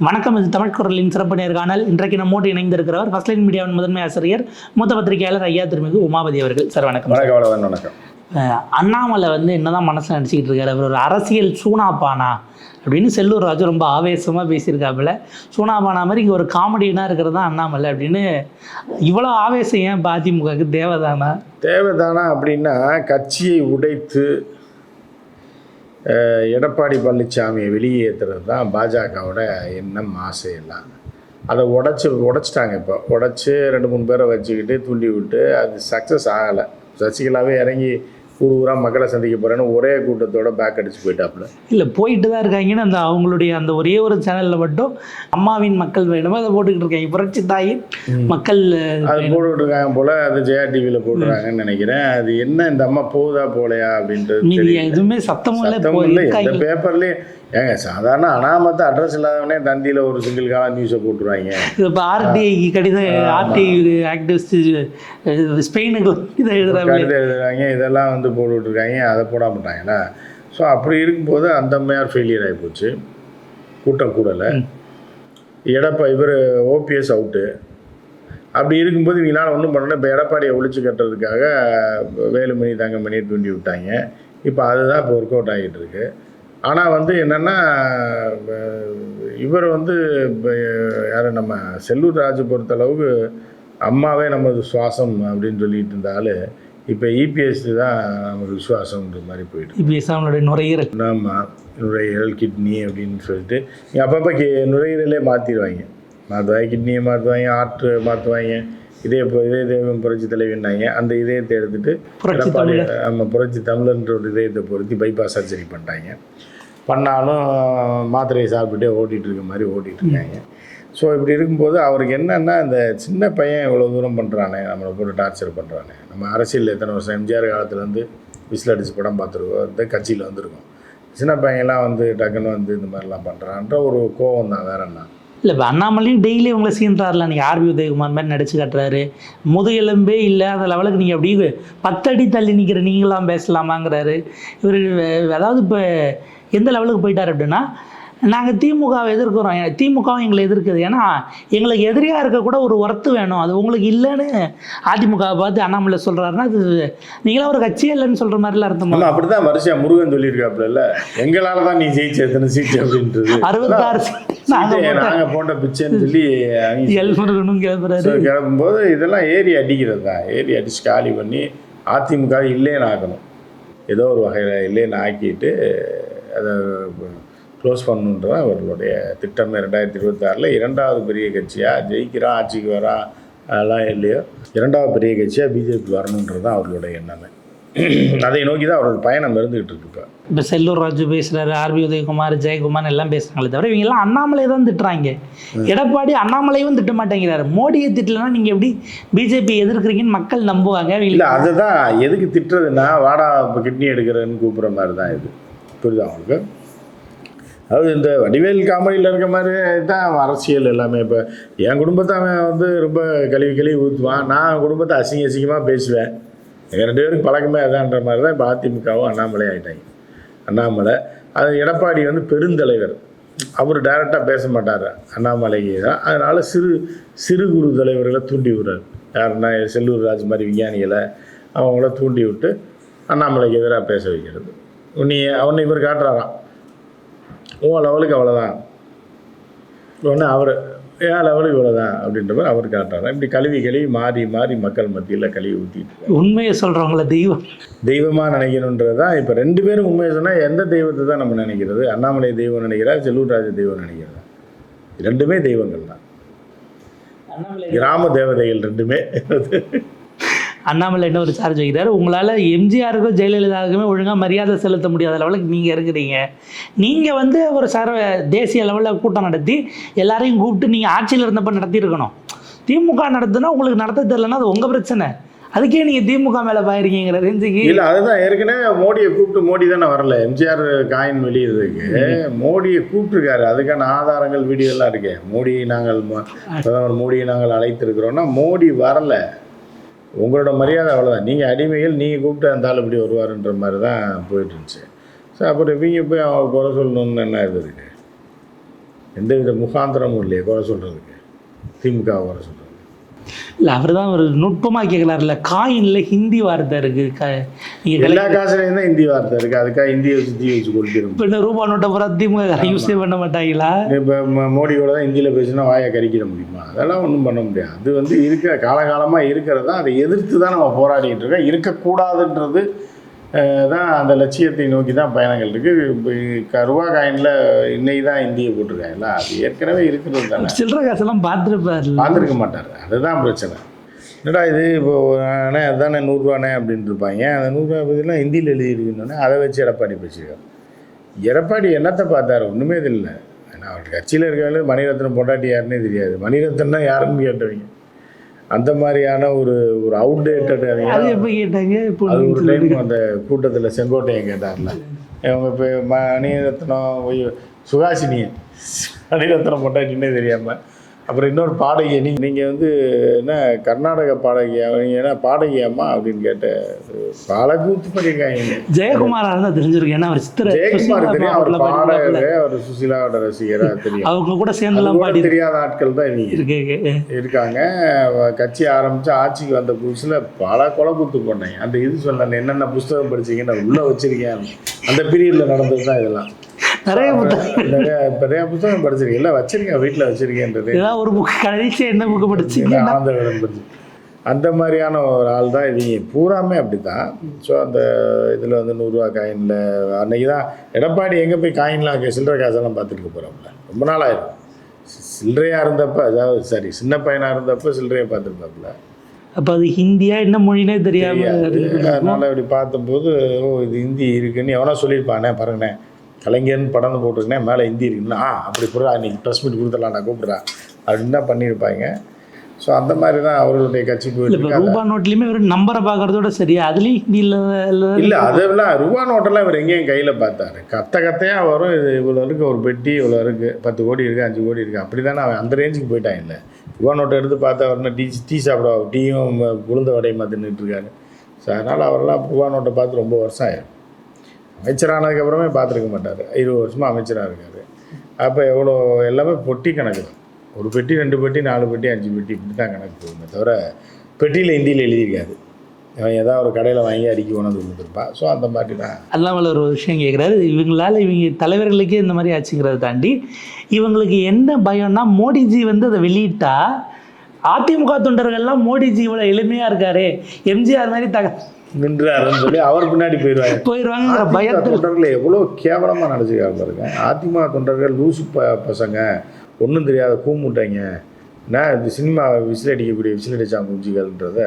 வணக்கம் இது தமிழ் குரலின் சிறப்பு நேர்காணல் இன்றைக்கு நம்மோடு இணைந்திருக்கிறவர் ஃபர்ஸ்ட் லைன் மீடியாவின் முதன்மை ஆசிரியர் மூத்த பத்திரிகையாளர் ஐயா திருமிகு உமாபதி அவர்கள். சார் வணக்கம். வணக்கம் வணக்கம் அண்ணாமலை வந்து என்னதான் மனசில் நினச்சிக்கிட்டு இருக்காரு? அவர் ஒரு அரசியல் சூனாப்பானா அப்படின்னு செல்லூர் ராஜு ரொம்ப ஆவேசமாக பேசியிருக்காப்புல. சூனாபானா மாதிரி இங்கே ஒரு காமெடியனாக இருக்கிறது தான் அண்ணாமலை அப்படின்னு இவ்வளோ ஆவேசம் ஏன் அதிமுகவுக்கு தேவைதானா? தேவைதானா அப்படின்னா கட்சியை உடைத்து எடப்பாடி பழனிசாமியை வெளியேற்றுறது தான் பாஜகவோட எண்ணம் ஆசை எல்லாம். அதை உடச்சி உடைச்சிட்டாங்க இப்போ. உடச்சி ரெண்டு மூணு பேரை வச்சுக்கிட்டு தூண்டி விட்டு அது சக்ஸஸ் ஆகலை. சசிகலாவே இறங்கி ஊர் ஊராக மக்களை சந்திக்க போகிறேன்னு ஒரே கூட்டத்தோட பேக் அடிச்சு போயிட்டாப்புல. இல்லை போயிட்டு தான் இருக்காங்கன்னு அந்த அவங்களுடைய அந்த ஒரே ஒரு சேனலில் மட்டும் அம்மாவின் மக்கள் வேணுமோ? அதை போட்டுக்கிட்டு இருக்காங்க. புரட்சி தாயின் மக்கள் அது போட்டுருக்காங்க போல் அது ஜெயா டிவியில் போட்டுறாங்கன்னு நினைக்கிறேன். அது என்ன இந்த அம்மா போகுதா போலையா அப்படின்றது. எதுவுமே சத்தமும் இல்லை எந்த இருக்காங்க. ஏங்க சாதாரண அனாமத்த அட்ரஸ் இல்லாதவனே தந்தியில் ஒரு சிங்கிள் கால நியூஸை போட்டுருவாங்க. இது இப்போ ஆர்டிஐ கடிதம் ஆர்டிஐ ஆக்டிவிஸ்ட் ஸ்பெயினுக்கு கடிதம் எழுதுறாங்க இதெல்லாம் வந்து போட்டுட்டு இருக்காங்க அதை போட மாட்டாங்களா ஸோ அப்படி இருக்கும்போது அந்த அம்மையார் ஃபெயிலியர் ஆகி போச்சு. கூட்டம் கூடலை. எடப்பா இவர் ஓபிஎஸ் அவுட்டு அப்படி இருக்கும்போது இவங்களால ஒன்றும் பண்ணல. இப்போ எடப்பாடியை ஒழிச்சு கட்டுறதுக்காக வேலுமணி தங்கமணி தூண்டி விட்டாங்க. இப்போ அதுதான் இப்போ ஒர்க் அவுட் ஆகிட்டு இருக்கு. ஆனால் வந்து என்னென்னா இவர் வந்து யார் நம்ம செல்லூர் ராஜு பொறுத்தளவுக்கு அம்மாவே நமது சுவாசம் அப்படின்னு சொல்லிட்டு இருந்தாலும் இப்போ இபிஎஸ் தான் நமக்கு விசுவாசம்ன்ற மாதிரி போயிட்டு இப்போ அவங்களுடைய நுரையீரல். ஆமாம் நுரையீரல் கிட்னி அப்படின்னு சொல்லிட்டு அப்பப்போ கி நுரையீரலே மாற்றிடுவாங்க மாற்றுவாங்க கிட்னியை மாற்றுவாங்க ஆர்ட் மாற்றுவாங்க இதே இப்போ இதே தெய்வம் புரட்சி தலைவின்னாங்க அந்த இதயத்தை எடப்பாடி ஆமாம் புரட்சி தமிழன்ற ஒரு இதயத்தை பொருத்தி பைபாஸ் சர்ஜரி பண்ணிட்டாங்க. பண்ணாலும் மாத்திரையை சாப்பிட்டுட்டே ஓட்டிகிட்டு இருக்க மாதிரி ஓட்டிகிட்டு இருக்காங்க. ஸோ இப்படி இருக்கும்போது அவருக்கு என்னென்னா இந்த சின்ன பையன் இவ்வளோ தூரம் பண்ணுறானே நம்மளை போட்டு டார்ச்சர் பண்ணுறானே நம்ம அரசியல் எத்தனை வருஷம் எம்ஜிஆர் காலத்துலேருந்து விசில் அடித்து படம் பார்த்துருக்கோம் இந்த கட்சியில் வந்திருக்கோம். சின்ன பையன்லாம் வந்து டக்குன்னு வந்து இந்த மாதிரிலாம் பண்ணுறான்ற ஒரு கோவம் தான் வேற என்ன? இல்லை இப்போ அண்ணாமலையும் டெய்லி உங்களை சீன்றாருல நீங்கள் ஆர்பி உதயகுமார் மாதிரி நடிச்சு கட்டுறாரு. முதுகெலும்பே இல்லை அந்த லெவலுக்கு நீங்கள் அப்படியே பத்தடி தள்ளி நிற்கிற நீங்களாம் பேசலாமாங்கிறாரு. இவர் அதாவது இப்போ எந்த லெவலுக்கு போயிட்டார் அப்படின்னா நாங்கள் திமுகவை எதிர்க்கிறோம். திமுகவும் எங்களை எதிர்க்குது. ஏன்னா எங்களுக்கு எதிரியாக இருக்க கூட ஒரு ஒர்த்து வேணும். அது உங்களுக்கு இல்லைன்னு அதிமுகவை பார்த்து அண்ணாமலை சொல்கிறாருன்னா அது நீங்களாம் ஒரு கட்சியே இல்லைன்னு சொல்கிற மாதிரிலாம் அர்த்தமா? அப்படி தான் வரிசையா முருகன் சொல்லியிருக்காப்புல எங்களால் தான் நீ ஜெயிச்ச எத்தனை சீட்டு அப்படின்றது. அறுபத்தாறு நாங்கள் போட்ட பிச்சைன்னு சொல்லி அவங்க எல்முருகனும் கிளம்புறாரு. கிளம்பும்போது இதெல்லாம் ஏரி அடிக்கிறது? தான் ஏரி அடிச்சு காலி பண்ணி அதிமுக இல்லைன்னு ஆக்கணும் ஏதோ ஒரு வகையில் இல்லைன்னு ஆக்கிட்டு அதை க்ளோஸ் பண்ணணுன்றது அவர்களுடைய திட்டமே ரெண்டாயிரத்தி இருபத்தாறில் இரண்டாவது பெரிய கட்சியாக ஜெயிக்கிறான் ஆட்சிக்கு வரான் அதெல்லாம் இல்லையோ இரண்டாவது பெரிய கட்சியாக பிஜேபி வரணுன்றது தான் அவர்களுடைய எண்ணமே. அதை நோக்கி தான் அவர்கள் பயணம் இருந்துகிட்டு இருக்கு இப்போ. இப்போ செல்லூர் ராஜு பேசுகிறாரு ஆர்பி உதயகுமார் ஜெயக்குமார் எல்லாம் பேசுகிறாங்களே தவிர இவங்க எல்லாம் அண்ணாமலை தான் திட்டுறாங்க. எடப்பாடி அண்ணாமலையும் திட்ட மாட்டேங்கிறாரு. மோடியை திட்டலைன்னா நீங்கள் எப்படி பிஜேபி எதிர்க்கிறீங்கன்னு மக்கள் நம்புவாங்க இல்லை அதுதான் எதுக்கு திட்டுறதுன்னா வாடா இப்போ கிட்னி எடுக்கிறேன்னு கூப்பிட்ற மாதிரி தான் இது. புரியுதா அவங்களுக்கு அதாவது இந்த வடிவேல் காமெடியில் இருக்க மாதிரி தான் அரசியல் எல்லாமே. இப்போ என் குடும்பத்தை அவன் வந்து ரொம்ப கழுவி கழுவி ஊற்றுவான் நான் குடும்பத்தை அசிங்க அசிங்கமாக பேசுவேன். எங்கள் ரெண்டு பேருக்கு பழக்கமே அதான்ற மாதிரி தான் இப்போ அதிமுகவும் அண்ணாமலை ஆகிட்டாங்க அண்ணாமலை. அது எடப்பாடி வந்து பெருந்தலைவர். அவர் டைரெக்டாக பேச மாட்டார் அண்ணாமலைக்கு. தான் அதனால் சிறு சிறு குறு தலைவர்களை தூண்டி விடுறாரு. யாருன்னா செல்லூர் ராஜ் மாதிரி விஞ்ஞானிகளை அவங்கள தூண்டி விட்டு அண்ணாமலைக்கு எதிராக பேச வைக்கிறது. நீ அவனை இவர் காட்டுறாராம். உன் லெவலுக்கு அவ்வளோதான் ஒன்று அவர் ஏன் லெவலுக்கு இவ்வளோதான் அப்படின்ற மாதிரி அவர் காட்டுறாராம். இப்படி கழுவி கழுவி மாறி மாறி மக்கள் மத்தியில் கழுவி ஊற்றிட்டு உண்மையை சொல்கிறவங்கள தெய்வம். தெய்வமாக நினைக்கணுன்றது தான். இப்போ ரெண்டு பேரும் உண்மையை சொன்னால் எந்த தெய்வத்தை தான் நம்ம நினைக்கிறது? அண்ணாமலை தெய்வம் நினைக்கிறா செல்லூர்ராஜ தெய்வம் நினைக்கிறதா ரெண்டுமே தெய்வங்கள் தான். கிராம தேவதைகள் ரெண்டுமே. அண்ணாமலை என்ன ஒரு சார்ஜ் வைக்கிறாரு? உங்களால் எம்ஜிஆருக்கும் ஜெயலலிதாவுக்குமே ஒழுங்காக மரியாதை செலுத்த முடியாத லெவலுக்கு நீங்கள் இருக்கிறீங்க. நீங்கள் வந்து ஒரு சர்வ தேசிய லெவலில் கூட்டம் நடத்தி எல்லாரையும் கூப்பிட்டு நீங்கள் ஆட்சியில் இருந்தப்ப நடத்தியிருக்கணும். திமுக நடத்துனா உங்களுக்கு நடத்த தெரியலன்னா அது உங்கள் பிரச்சனை. அதுக்கே நீங்கள் திமுக மேலே பாயிருக்கீங்கிற ரேஞ்சுக்கு இல்லை அதுதான். ஏற்கனவே மோடியை கூப்பிட்டு மோடி தானே வரல. எம்ஜிஆர் காயின் வெளியிடுறதுக்கு மோடியை கூப்பிட்டுருக்காரு. அதுக்கான ஆதாரங்கள் வீடியோ எல்லாம் இருக்கே. மோடி நாங்கள் பிரதமர் மோடியை நாங்கள் அழைத்திருக்கிறோன்னா மோடி வரல. உங்களோட மரியாதை அவ்வளோதான் நீங்கள் அடிமையில் நீங்கள் கூப்பிட்டு அந்த ஆள் இப்படி வருவாருன்ற மாதிரி தான் போயிட்டு இருந்துச்சு. ஸோ அப்புறம் இவங்க போய் அவங்க குறை சொல்லணும்னு என்ன இது எந்த வித முகாந்திரமும் இல்லையே குறை சொல்கிறதுக்கு திமுக குறை சொல்கிறது இல்லை அவர் தான் ஒரு நுட்பமாக கேட்கலாருல காயின்ல ஹிந்தி வார்த்தை இருக்குது க எல்லா காசுலையும் தான் ஹிந்தி வார்த்தை இருக்குது அதுக்காக ஹிந்தியை வச்சு தீ வச்சு கொளுத்திடும் இப்போ இந்த ரூபா நோட்டை பூரா திமுக யூஸே பண்ண மாட்டாங்களா? இப்போ மோடியோட தான் ஹிந்தியில் பேசினா வாயை கறிக்கிட முடியுமா? அதெல்லாம் ஒன்றும் பண்ண முடியாது. அது வந்து இருக்க காலகாலமாக இருக்கிறது தான். அதை எதிர்த்து தான் நம்ம போராடிட்டு இருக்கோம். இருக்கக்கூடாதுன்றது தான் அந்த லட்சியத்தை நோக்கி தான் பயணங்கள் இருக்குது ரூபா காயினில் இன்னைக்கு தான் இந்தியை போட்டிருக்காங்களா? அது ஏற்கனவே இருக்கிறது தானே. சில்லற காசெல்லாம் பார்த்துருப்பாருல்ல பார்த்துருக்க மாட்டார். அதுதான் பிரச்சனை. என்னடா இது? இப்போ அண்ணே அதுதானே நூறுரூவாண்ணே அப்படின்ட்டு இருப்பாங்க. அந்த நூறுரூவா பற்றிலாம் ஹிந்தியில் எழுதியிருக்கணுன்னே அதை வச்சு எடப்பாடி பேசியிருக்காரு. எடப்பாடி என்னத்தை பார்த்தாரு? ஒன்றுமே இது இல்லை ஏன்னா அவர் கட்சியில் இருக்கவங்க மணிரத்னம் பொண்டாட்டி யாருன்னே தெரியாது. மணிரத்னா யாருன்னு கேட்டவங்க. அந்த மாதிரியான ஒரு ஒரு அவுடேட்டட் அது எப்போ கேட்டாங்க? இப்போ அது ஒரு டைம் அந்த கூட்டத்தில் செங்கோட்டையன் கேட்டார்ல. இவங்க இப்போ மணிரத்னம் சுகாசினி மணிரத்னம் பொண்டாட்டின்னே தெரியாமல் அப்புறம் இன்னொரு பாடகி நீ நீங்கள் வந்து என்ன கர்நாடக பாடகி அவங்க என்ன பாடகி அம்மா அப்படின்னு கேட்ட பல கூத்து பண்ணியிருக்காங்க. ஜெயக்குமாரா இருந்தா தெரிஞ்சிருக்கும். ஏன்னா அவர் சித்திர ஜெயக்குமார் தெரியும். அவர். பாடகர் அவர் சுசீலாவோட ரசிகராக தெரியும். அவங்க கூட சேர்ந்துலாம் பாடி தெரியாத ஆட்கள் தான் இருக்கு இருக்காங்க. கட்சி ஆரம்பித்து ஆட்சிக்கு வந்த புதுசில் பல கொலை குத்து பண்ணேன் அந்த இது சொன்னேன் என்னென்ன புஸ்தகம் படிச்சீங்கன்னு உள்ளே வச்சிருக்கேன். அந்த பீரியடில் நடந்தது தான் இதெல்லாம். நிறைய புத்தகம். நிறைய புத்தகம் படிச்சிருக்கேன். இல்லை வச்சிருக்கேன். வீட்டில் வச்சிருக்கேன்றது ஏதாவது ஒரு புக் கடைசி என்ன புக்கு படிச்சீங்க ஆனந்த விடம் படிச்சு. அந்த மாதிரியான ஒரு ஆள் தான் இவங்க. பூராமே அப்படி தான் ஸோ அந்த இதில் வந்து நூறுரூவா காயினில் அன்னைக்கு தான் எடப்பாடி எங்கே போய் காயின்லாம் சில்லறை காசெல்லாம் பார்த்துட்டு போகிறோம்ல ரொம்ப நாள் ஆயிரும் சில்லறையாக இருந்தப்ப அதாவது சரி சின்ன பையனாக இருந்தப்ப சில்லறையை பார்த்துருப்பாப்புல. அப்ப அது ஹிந்தியா என்ன மொழினே தெரியாது. அதனால் இப்படி பார்த்தபோது ஓ இது ஹிந்தி இருக்குன்னு எவனோ சொல்லியிருப்பானே பாருங்கண்ணே கலைஞர்னு படம் போட்டிருக்கேன் மேலே ஹிந்தி இருக்குன்னா ஆ அப்படி புறா இன்னைக்கு ப்ரெஸ் மீட் கொடுத்துடலாம் நான் கூப்பிட்றேன் அப்படின்னு தான் பண்ணியிருப்பாங்க? ஸோ அந்த மாதிரி தான் அவர்களுடைய கட்சி இல்ல போயிட்டு. ரூபா நோட்லயுமே வெறும் நம்பரை பாக்குறதோட சரியா அதுலயும் ஹிந்தியில இல்லை அதெல்லாம் ரூபா நோட்டெல்லாம் இவர் எங்கேயும் கையில் பார்த்தாரு. கத்த கத்தையாக வரும் இது இவ்வளோ இருக்குது ஒரு பெட்டி இவ்வளோ இருக்குது பத்து கோடி இருக்குது அஞ்சு கோடி இருக்குது அப்படி தானே அவன் அந்த ரேஞ்சுக்கு போயிட்டான் இல்லை ரூபா நோட்டை எடுத்து பார்த்தா வரணும் டீ டீ சாப்பிட டீயும் உளுந்த வடையுமா தின்னுட்டு இருக்காரு. ஸோ அதனால் அவரெல்லாம் ரூபா நோட்டை பார்த்து ரொம்ப வருஷம் ஆயிரும் அமைச்சரானதுக்கப்புறமே பார்த்துருக்க மாட்டார். இருபது வருஷமாக அமைச்சராக இருக்கார். அப்போ எவ்வளோ எல்லாமே பொட்டி கணக்கு தான். ஒரு பெட்டி ரெண்டு பெட்டி நாலு பெட்டி அஞ்சு பெட்டி இப்படி தான் கணக்கு போகுமே தவிர பெட்டியில் இந்தியில் எழுதியிருக்காது. அவன் ஏதாவது ஒரு கடையில் வாங்கி அடிக்க கொண்டாந்து கொடுத்துருப்பான் ஸோ அந்த மாதிரி தான். அல்லாமல் ஒரு விஷயம் கேட்குறாரு இவங்களால இவங்க தலைவர்களுக்கே இந்த மாதிரி ஆச்சுங்கிறத தாண்டி இவங்களுக்கு என்ன பயம்னா மோடிஜி வந்து அதை வெளியிட்டா அதிமுக தொண்டர்கள்லாம் மோடிஜி இவ்வளோ எளிமையாக இருக்காரு. எம்ஜிஆர் மாதிரி தக நின்றாருன்னு சொல்லி அவர் பின்னாடி போயிடுவாங்க. போயிடுவாங்கிற அதிமுக பயத்தில் தொண்டர்களை எவ்வளோ கேவலமாக நினச்சிக்காரு பாருங்க. அதிமுக தொண்டர்கள் லூசு ப பசங்க. ஒன்றும் தெரியாத கூமுட்டைங்க. நான் இந்த சினிமா விசில் அடிக்கக்கூடிய விசில் அடிச்சாங்க குஞ்சுகள்ன்றத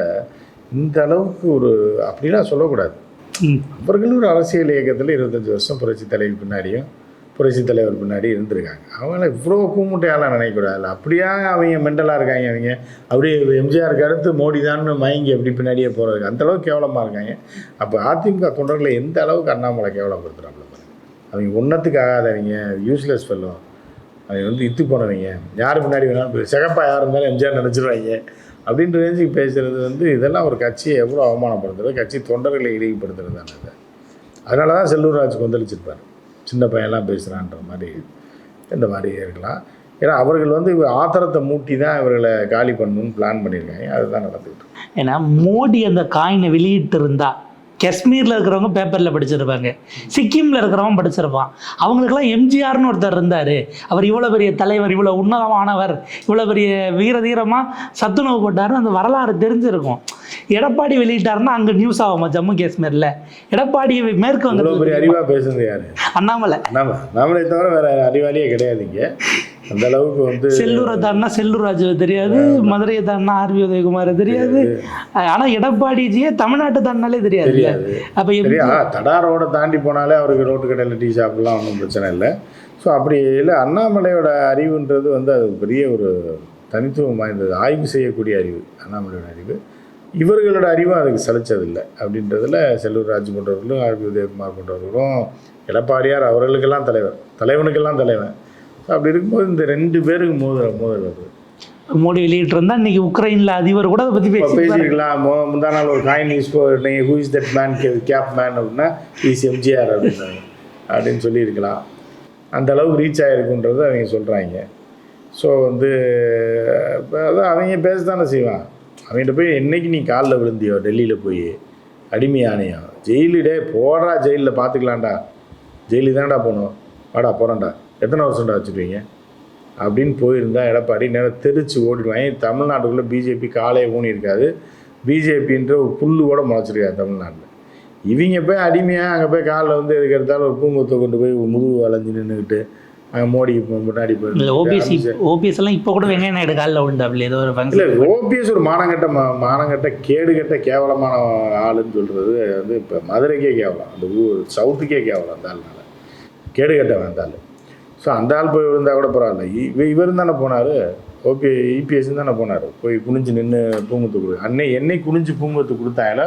இந்த அளவுக்கு ஒரு அப்படிலாம் சொல்லக்கூடாது. ம். அவர்கள் ஒரு அரசியல் இயக்கத்தில் இருபத்தஞ்சி வருஷம் புரட்சி தலைவி பின்னாடியும் புரட்சி தலைவர் பின்னாடி இருந்திருக்காங்க. அவங்கள இவ்வளோ கூமுட்டையாலாம் நினைக்கக்கூடாதுல்ல. அப்படியா அவங்க மெண்டலாக இருக்காங்க அவங்க அப்படியே எம்ஜிஆருக்கு அடுத்து மோடி தான் மயங்கி அப்படி பின்னாடியே போகிறதுக்கு அந்த அளவுக்கு கேவலமாக இருக்காங்க. அப்போ அதிமுக தொண்டர்களை எந்த அளவுக்கு அண்ணாமலை கேவலப்படுத்துகிறாங்களோ அவங்க ஒன்றத்துக்கு ஆகாதவங்க யூஸ்லெஸ் ஃபெல்லோ அவங்க வந்து இத்து போனவங்க. யார் பின்னாடி வேணாலும் போய் சிகப்பா யார் இருந்தாலும் எம்ஜிஆர் நினச்சிடுவாங்க அப்படின்ற ரேஞ்சுக்கு பேசுகிறது வந்து இதெல்லாம் ஒரு கட்சியை எவ்வளோ அவமானப்படுத்துறது? கட்சி தொண்டர்களை இழிவுபடுத்துறது தானே அதனால தான் செல்லூர் ராஜ் கொந்தளிச்சிருப்பார். சின்ன பையன்லாம் பேசுகிறான்ற மாதிரி இந்த மாதிரி இருக்கலாம். ஏன்னா அவர்கள் வந்து ஆத்திரத்தை மூட்டி தான் இவர்களை காலி பண்ணணும்னு பிளான் பண்ணியிருக்காங்க. அதுதான் நடந்துக்கிட்டு ஏன்னா மோடி அந்த காயினை வெளியிட்டு இருந்தால் காஷ்மீரில் இருக்கிறவங்க பேப்பரில் படிச்சிருப்பாங்க. சிக்கிமில் இருக்கிறவங்க படிச்சிருப்பான். அவங்களுக்கெல்லாம் எம்ஜிஆர்னு ஒருத்தர் இருந்தார். அவர் இவ்வளோ பெரிய தலைவர் இவ்வளோ உன்னதமானவர் இவ்வளோ பெரிய வீர தீரமாக சத்துணவு போட்டாருன்னு அந்த வரலாறு தெரிஞ்சிருக்கும். எடப்பாடி வெளியிட்டாருன்னா அங்கே நியூஸ் ஆகுமா ஜம்மு காஷ்மீரில். எடப்பாடி மேற்கு பெரிய அறிவாக பேசுனது யார்? அண்ணாமலை. நாம நாமளே தவிர வேற அறிவாளியே கிடையாது இங்கே. அந்த அளவுக்கு வந்து செல்லூரை தாண்டினா செல்லூர் ராஜுவை தெரியாது மதுரையை தாண்டினா ஆர்வி உதயகுமார் தெரியாது. ஆனால் எடப்பாடிஜியே தமிழ்நாட்டை தாண்டினாலே தெரியாது. தெரியாது. அப்போ சரியா தடாரோட தாண்டி போனாலே அவருக்கு ரோட்டு கடையில் டீ சாப்பிடலாம் ஒன்றும் பிரச்சனை இல்லை. ஸோ அப்படி இல்லை அண்ணாமலையோட அறிவுன்றது வந்து அது பெரிய ஒரு தனித்துவம் வாய்ந்தது. ஆய்வு செய்யக்கூடிய அறிவு அண்ணாமலையோட அறிவு. இவர்களோட அறிவும் அதுக்கு சலிச்சதில்லை. அப்படின்றதுல செல்லூர் ராஜ் போன்றவர்களும் ஆர்பி உதயகுமார் போன்றவர்களும் எடப்பாடியார் அவர்களுக்கெல்லாம் தலைவர் தலைவனுக்கெல்லாம் தலைவன். அப்படி இருக்கும்போது இந்த ரெண்டு பேருக்கு மோதல் மோதல் வருது மோடி வெளியிட்டு இருந்தா இன்னைக்கு உக்ரைன்ல அதிபர் கூட அதை பத்தி இப்போ பேசி பேசியிருக்கலாம். முந்தா நாள் ஒரு காயின் நியூஸ் நீங்கள் who is that man cap man அப்படின்னா இஸ் எம்ஜிஆர் அப்படின்னாங்க. அப்படின்னு சொல்லியிருக்கலாம். அந்த அளவுக்கு ரீச் ஆகிருக்குன்றது அவங்க சொல்கிறாங்க ஸோ வந்து அதான் அவங்க பேச தானே செய்வான் அவங்ககிட்ட போய் என்னைக்கு நீ காலில் விழுந்தியோ டெல்லியில் போய் அடிமையானையோ ஜெயிலுடே போடா ஜெயிலில் பார்த்துக்கலாம்டா ஜெயிலுக்கு தான்டா போகணும். வாடா போகிறேன்டா எத்தனை வருஷம்டா வச்சுருவீங்க அப்படின்னு போயிருந்தா எடப்பாடி நேரம் தெரிச்சு ஓடிடுவாங்க தமிழ்நாட்டுக்குள்ளே பிஜேபி காலே ஊனி இருக்காது. பிஜேபின்ற ஒரு புல்லு கூட முளைச்சிருக்காது தமிழ்நாட்டில். இவங்க போய் அடிமையாக அங்கே போய் காலில் வந்து எதுக்கு எடுத்தாலும் ஒரு பூங்கொத்தை கொண்டு போய் முதுகு வளைஞ்சு நின்றுக்கிட்டு அங்கே மோடிக்கு முன்னாடி இல்லை ஓபிஎஸ் ஓபிஎஸ் எல்லாம் இப்போ கூட வெங்காய நாயுடு காலில் விழுந்தாப்புல ஏதோ ஒரு இல்லை ஃபங்க்ஷன் ஓபிஎஸ் ஒரு மானங்கட்ட மானங்கட்ட கேடுகட்ட கேவலமான ஆளுன்னு சொல்கிறது வந்து இப்போ மதுரைக்கே கேவலம். அந்த ஊர் சவுத்துக்கே கேவலம் அந்த ஆள்னால. கேடுகட்டவன் அந்த ஆள் ஸோ அந்த ஆள் போய் விழுந்தால் கூட பரவாயில்ல. இவ இவர் தானே போனார். ஓபி இபிஎஸ் தானே போனார். போய் குனிஞ்சு நின்று பூங்கத்து கொடு. அன்னை என்னை குனிஞ்சு பூங்கத்து கொடுத்தாங்கள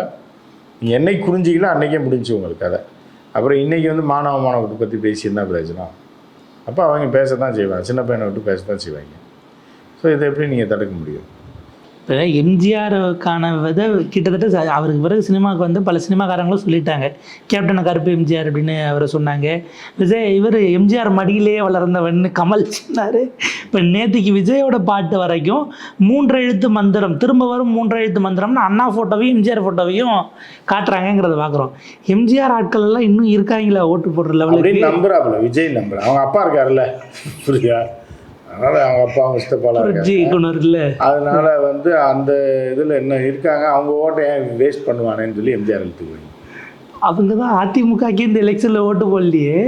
நீ என்னை குனிஞ்சிக்கல அன்னைக்கே முடிஞ்சு உங்களுக்கு கதை. அப்புறம் இன்றைக்கி வந்து மாணவ மாணவத்தை பற்றி பேசி என்ன பிரயோஜனம்? அப்போ அவங்க பேச தான் செய்வாங்க. சின்ன பையனை விட்டு பேச தான் செய்வாங்க. ஸோ இதை எப்படி நீங்கள் தடுக்க முடியும்? இப்போ எம்ஜிஆருக்கான விதை கிட்டத்தட்ட அவருக்கு பிறகு சினிமாவுக்கு வந்து பல சினிமாக்காரங்களும் சொல்லிட்டாங்க. கேப்டன் கருப்பு எம்ஜிஆர் அப்படின்னு அவரை சொன்னாங்க. விஜய் இவர் எம்ஜிஆர் மடியிலேயே வளர்ந்தவன் கமல் சொன்னார். இப்போ நேற்றுக்கு விஜயோட பாட்டு வரைக்கும் மூன்று எழுத்து மந்திரம் திரும்ப வரும் மூன்று எழுத்து மந்திரம்னு அண்ணா ஃபோட்டோவையும் எம்ஜிஆர் ஃபோட்டோவையும் காட்டுறாங்கங்கிறத பார்க்குறோம் எம்ஜிஆர் ஆட்கள் எல்லாம் இன்னும் இருக்காங்களா? ஓட்டு போடுற லெவலுக்கு நம்புறாப்புல விஜய் நம்புற அவங்க அப்பா இருக்காருல்ல புரியா அதனால அவங்க அப்பா அவங்க சித்தப்பாலாம் அதனால வந்து அந்த இதில் என்ன இருக்காங்க அவங்க ஓட்டை ஏன் வேஸ்ட் பண்ணுவானேன்னு சொல்லி எம்ஜிஆர் எடுத்துக்குவாங்க அவங்க தான் அதிமுகக்கு இந்த எலெக்ஷனில் ஓட்டு போடலையே.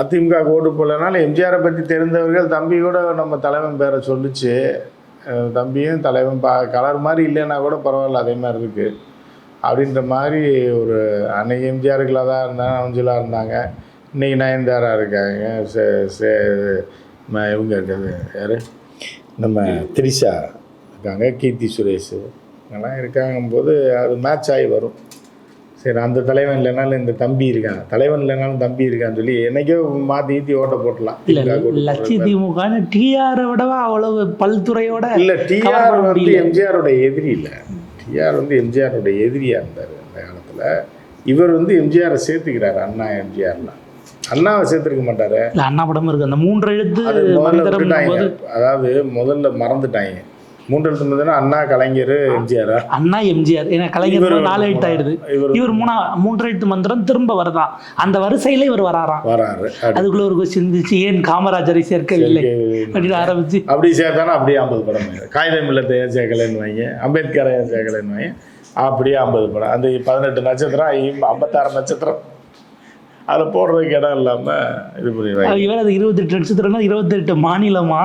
அதிமுக ஓட்டு போடலனால எம்ஜிஆரை பற்றி தெரிந்தவர்கள் தம்பி கூட நம்ம தலைவன் பேரை சொல்லிச்சு. தம்பியும் தலைவன் பா கலர் மாதிரி இல்லைன்னா கூட பரவாயில்ல அதே மாதிரி இருக்குது அப்படின்ற மாதிரி ஒரு அன்னைக்கு எம்ஜிஆருக்குள்ள தான் இருந்தாங்க அஞ்சுலா இருந்தாங்க. இன்னைக்கு நயன்தாரா இருக்காங்க. சே சே இவங்க இருக்காங்க யார்? நம்ம திரிஷா இருக்காங்க கீர்த்தி சுரேஷ். இதெல்லாம் இருக்காங்கும்போது அது மேட்ச் ஆகி வரும். சரி அந்த தலைவன் இல்லைனாலும் இந்த தம்பி இருக்கான் தலைவன் இல்லைனாலும் தம்பி இருக்கான்னு சொல்லி என்னைக்கோ மாற்றி ஈத்தி ஓட்ட போட்டலாம் இல்ல திமுக டிஆரை விடவா அவ்வளவு பல்துறையோட இல்ல டிஆர் வந்து. எம்ஜிஆரோட எதிரி இல்லை. டிஆர் வந்து எம்ஜிஆரோட எதிரியா இருந்தார் அந்த காலத்துல. இவர் வந்து எம்ஜிஆரை சேர்த்துக்கிறாரு அண்ணா எம்ஜிஆர்லாம் அண்ணாவை சேர்த்துருக்க மாட்டாரு. இல்ல அண்ணா படம் இருக்கு. அந்த மூன்று எழுத்து அதாவது முதல்ல மறந்துட்டாங்க. மூன்று எழுத்து முதல்ல அண்ணா கலைஞர் எம்ஜிஆரா? அண்ணா எம்ஜிஆர். ஏன்னா கலைஞர் நாலு எழுத்து ஆயிடுது. இவர் மூணா மூன்று எழுத்து மந்திரம் திரும்ப வருதான் அந்த வரிசையில இவர் வராராம் வராரு. அதுக்குள்ள ஒரு கொஸ்டின் இருந்துச்சு. ஏன் காமராஜரை சேர்க்கவில்லை? அப்படின்னு ஆரம்பிச்சு. அப்படி சேர்த்தானா அப்படியே ஐம்பது படம். காகிதம் இல்லத்தை ஏன் சேர்க்கலைன்னு வைங்க. அம்பேத்கரை ஏன் சேர்க்கலைன்னு வைங்க. அப்படியே ஐம்பது படம். அந்த பதினெட்டு நட்சத்திரம் ஐம்- ஐம்பத்தாறு நட்சத்திரம். அதில் போடுறதுக்கு இடம் இல்லாமல் இது பண்ணிடுவாங்க இவர் அது இருபத்தெட்டு நட்சத்திரம்னா இருபத்தெட்டு மாநிலமா.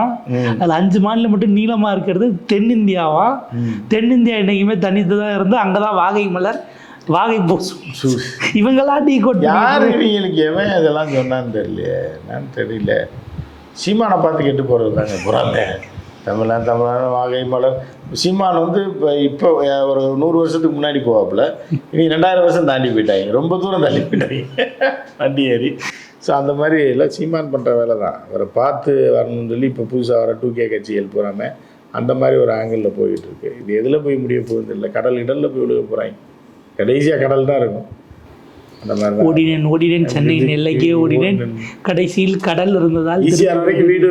அதுல அஞ்சு மாநிலம் மட்டும் நீளமா இருக்கிறது தென்னிந்தியாவா? தென்னிந்தியா என்னைக்குமே தனித்து தான் இருந்து அங்கதான் வாகை மலர் வாகை போசும் இவங்கெல்லாம் டீ கோட் யார் இவங்களுக்கு எவன் இதெல்லாம் சொன்னான்னு தெரியலையே. என்னன்னு தெரியல. சீமானை பார்த்து கெட்டு போகிறது தாங்க புறாமே தமிழன் தமிழன் வாகை மலர். சீமான் வந்து இப்போ இப்போ ஒரு நூறு வருஷத்துக்கு முன்னாடி போவாப்புல. இனி ரெண்டாயிரம் வருஷம் தாண்டி போயிட்டாங்க. ரொம்ப தூரம் தள்ளி போயிட்டாங்க. வண்டி ஏறி. ஸோ அந்த மாதிரி எல்லாம் சீமான் பண்ணுற வேலை தான். அவரை பார்த்து வரணும்னு சொல்லி இப்போ புதுசாக வர டூ கே கட்சிகள் பூராமே அந்த மாதிரி ஒரு ஆங்கிளில் போயிட்டு இருக்கு. இது எதில் போய் முடிய போகுது இல்லை கடல் இடலில் போய் விழுக போகிறாங்க கடைசியாக கடல் தான் இருக்கும். ஓடினேன் ஓடினேன் சென்னையின் எல்லைக்கே ஓடினேன். கடைசியில் கடல் இருந்ததால் வரைக்கும் வீடு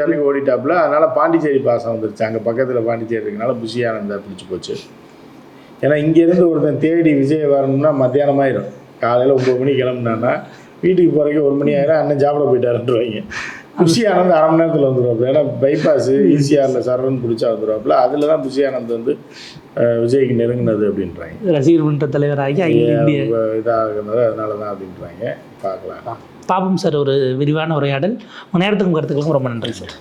வரைக்கும் ஓடிட்டாப்புல. அதனால பாண்டிச்சேரி பாசம் வந்துருச்சு. அங்கே பக்கத்தில் பாண்டிச்சேரி இருக்கனால புஷி ஆனந்தா பிடிச்சி போச்சு. ஏன்னா இங்கேருந்து ஒருத்தன் தேடி விஜய் வரணும்னா மத்தியானம் ஆயிரும் காலையில் ஒம்பது மணிக்கு கிளம்புனான்னா வீட்டுக்கு போகிறதுக்கு ஒரு மணி ஆயிரம். அண்ணன் சாப்பிட போயிட்டாருன்றவாங்க. புஷி ஆனந்த் அரை மணி நேரத்தில் வந்துடுவாப்புல ஏன்னா பைபாஸ் ஈசிஆரில் சரவன் பிடிச்சா வந்துடுவாப்புல அதில் தான் புஷி ஆனந்த் வந்து விஜய்க்கு நெருங்கினது அப்படின்றாங்க. ரசிகர் மன்ற தலைவராகி இதாகிறது அதனால தான் அப்படின்றாங்க. பார்க்கலாம். பாபம் சார் ஒரு விரிவான உரையாடல். நேரத்துக்கும் கருத்துக்களுக்கும் ரொம்ப நன்றி சார்.